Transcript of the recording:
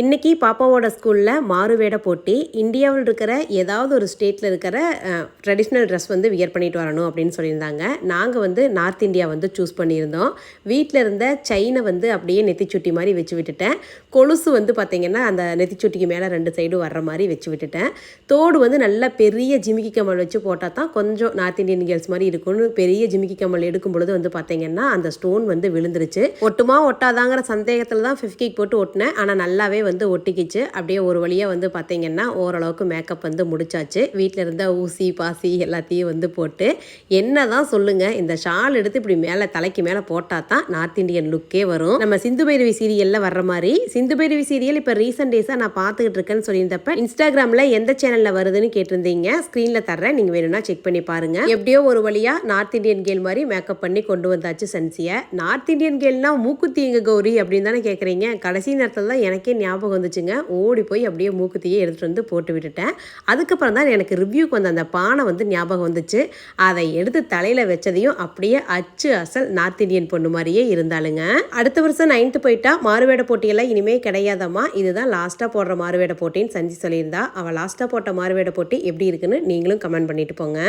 இன்றைக்கி பாப்பாவோட ஸ்கூலில் மாறுவேட போட்டி இந்தியாவில் இருக்கிற ஏதாவது ஒரு ஸ்டேட்டில் இருக்கிற ட்ரெடிஷ்னல் ட்ரெஸ் வந்து வியர் பண்ணிட்டு வரணும் அப்படின்னு சொல்லியிருந்தாங்க. நாங்கள் வந்து நார்த் இந்தியா வந்து சூஸ் பண்ணியிருந்தோம். வீட்டில் இருந்த செயினை வந்து அப்படியே நெத்திச்சுட்டி மாதிரி வச்சு விட்டுட்டேன். கொலுசு வந்து பார்த்திங்கன்னா அந்த நெத்திச்சுட்டிக்கு மேலே ரெண்டு சைடும் வர்ற மாதிரி வச்சு விட்டுட்டேன். தோடு வந்து நல்ல பெரிய ஜிமிக்கி கம்மல் வச்சு போட்டால் தான் கொஞ்சம் நார்த் இந்தியன் கேர்ள்ஸ் மாதிரி இருக்கும்னு பெரிய ஜிமிக்கி கம்மல் எடுக்கும் பொழுது வந்து பார்த்திங்கன்னா அந்த ஸ்டோன் வந்து விழுந்துருச்சு. ஒட்டுமா ஒட்டாதாங்கிற சந்தேகத்தில் தான் ஃபிஃப்டிக்கு போட்டு ஒட்டினேன். ஆனால் நல்லாவே வந்து ஒட்டிக்கிச்சு. அப்படியே ஒரு வழியாக வந்து பார்த்தீங்கன்னா ஓரளவுக்கு மேக்கப் வந்து முடிச்சாச்சு. வீட்டில் இருந்த ஊசி பாசி எல்லாத்தையும் வந்து போட்டு என்ன தான் சொல்லுங்கள் இந்த ஷால் எடுத்து இப்படி மேலே தலைக்கு மேலே போட்டால் தான் நார்த் இந்தியன் லுக்கே வரும். நம்ம சிந்து பைரவி சீரியலில் வர்ற மாதிரி சிந்து பைரவி சீரியல் இப்போ ரீசெண்ட் டேஸாக நான் பார்த்துக்கிட்டு இருக்கேன்னு சொல்லியிருந்தப்ப இன்ஸ்டாகிராமில் எந்த சேனலில் வருதுன்னு கேட்டிருந்தீங்க ஸ்க்ரீனில் தர்றேன். நீங்கள் வேணும்னா செக் பண்ணி பாருங்கள் எப்படியோ ஒரு வழியாக நார்த் இந்தியன் கேள் மாதிரி மேக்கப் பண்ணி கொண்டு வந்தாச்சு சன்சியை. நார்த் இந்தியன் கேள்னா மூக்குத்தி எங்க கௌரி அப்படின்னு தானே கேட்குறீங்க கடைசி நேரத்தில் தான் எனக்கே ஞாபகம் ஞாபகம் வந்துச்சுங்க. ஓடி போய் அப்படியே மூக்குத்தியே எடுத்துகிட்டு வந்து போட்டு விட்டுட்டேன். அதுக்கப்புறம் தான் எனக்கு ரிவ்யூக்கு வந்த அந்த பானை வந்து ஞாபகம் வந்துச்சு. அதை எடுத்து தலையில் வச்சதையும் அப்படியே அச்சு அசல் நார்த் இந்தியன் பொண்ணு மாதிரியே இருந்தாலுங்க அடுத்த வருஷம் நைன்த்து போயிட்டா மாறுவேட போட்டியெல்லாம் இனிமே கிடையாதம்மா. இதுதான் லாஸ்ட்டாக போடுற மாறுவேட போட்டின்னு சஞ்சி சொல்லியிருந்தா. அவள் லாஸ்ட்டாக போட்ட மாறுவேட போட்டி எப்படி இருக்குன்னு நீங்களும் கமெண்ட் பண்ணிட்டு போங்க.